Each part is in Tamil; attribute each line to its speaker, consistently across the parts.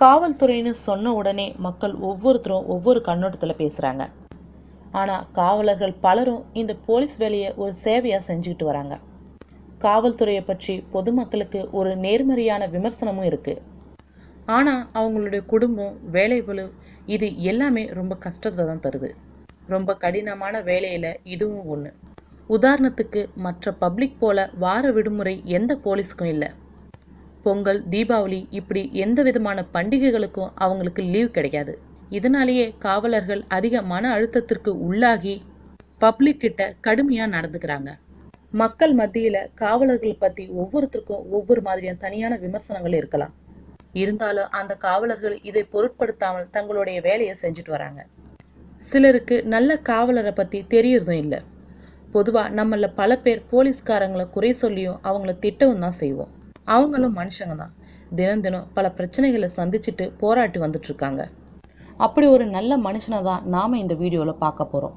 Speaker 1: காவல்துறைன்னு சொன்ன உடனே மக்கள் ஒவ்வொருத்தரும் ஒவ்வொரு கண்ணோட்டத்தில் பேசுகிறாங்க ஆனால் காவலர்கள் பலரும் இந்த போலீஸ் வேலையை ஒரு சேவையாக செஞ்சுக்கிட்டு வராங்க. காவல்துறையை பற்றி பொதுமக்களுக்கு ஒரு நேர்மறையான விமர்சனமும் இருக்குது ஆனால் அவங்களுடைய குடும்பம் வேலைபளு இது எல்லாமே ரொம்ப கஷ்டத்தை தான் தருது. ரொம்ப கடினமான வேலையில் இதுவும் ஒன்று உதாரணத்துக்கு மற்ற பப்ளிக் போல வார விடுமுறை எந்த போலீஸ்க்கும் இல்லை. பொங்கல் தீபாவளி இப்படி எந்த விதமான பண்டிகைகளுக்கும் அவங்களுக்கு லீவ் கிடைக்காது. இதனாலேயே காவலர்கள் அதிக மன அழுத்தத்திற்கு உள்ளாகி பப்ளிக் கிட்ட கடுமையாக நடந்துக்கிறாங்க. மக்கள் மத்தியில் காவலர்கள் பற்றி ஒவ்வொருத்தருக்கும் ஒவ்வொரு மாதிரியான தனியான விமர்சனங்கள் இருக்கலாம். இருந்தாலும் அந்த காவலர்கள் இதை பொருட்படுத்தாமல் தங்களுடைய வேலையை செஞ்சுட்டு வராங்க. சிலருக்கு நல்ல காவலரை பற்றி தெரியறதும் இல்லை. பொதுவாக நம்மள பல பேர் போலீஸ்காரங்களை குறை சொல்லியும் அவங்கள திட்டவும் தான் செய்வோம். அவங்களும் மனுஷங்க தான். தினம் தினம் பல பிரச்சனைகளை சந்திச்சுட்டு போராட்டி வந்துட்டுருக்காங்க அப்படி ஒரு நல்ல மனுஷனை தான் நாம் இந்த வீடியோவில் பார்க்க போகிறோம்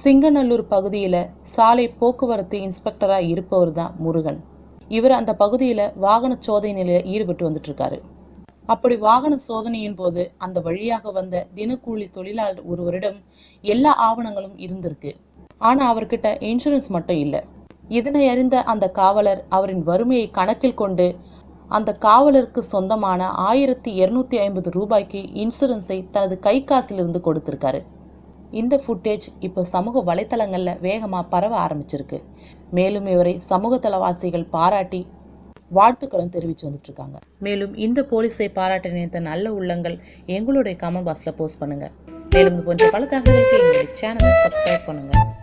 Speaker 1: சிங்கநல்லூர் பகுதியில் சாலை போக்குவரத்து இன்ஸ்பெக்டராக இருப்பவர் தான் முருகன். இவர் அந்த பகுதியில் வாகன சோதனையில் ஈடுபட்டு வந்துட்டுருக்காரு அப்படி வாகன சோதனையின் போது அந்த வழியாக வந்த தினக்கூலி தொழிலாளர் ஒருவரிடம் எல்லா ஆவணங்களும் இருந்திருக்கு. ஆனால் அவர்கிட்ட இன்சூரன்ஸ் மட்டும் இல்லை. இதனை அறிந்த அந்த காவலர் அவரின் வறுமையை கணக்கில் கொண்டு அந்த காவலருக்கு சொந்தமான ஆயிரத்தி இருநூத்தி ஐம்பது ரூபாய்க்கு இன்சூரன்ஸை தனது கை காசிலிருந்து கொடுத்திருக்காரு. இந்த ஃபுட்டேஜ் இப்போ சமூக வலைத்தளங்களில் வேகமாக பரவ ஆரம்பிச்சிருக்கு. மேலும் இவரை சமூக தளவாசிகள் பாராட்டி வாழ்த்துக்களும் தெரிவித்து வந்துட்டுருக்காங்க மேலும் இந்த போலீஸை பாராட்ட நினைத்த நல்ல உள்ளங்கள் எங்களுடைய கமெண்ட் பாக்ஸில் போஸ்ட் பண்ணுங்கள் மேலும் இது போன்ற பல தகவல்களுக்கு எங்களுடைய சேனலை சப்ஸ்கிரைப் பண்ணுங்கள்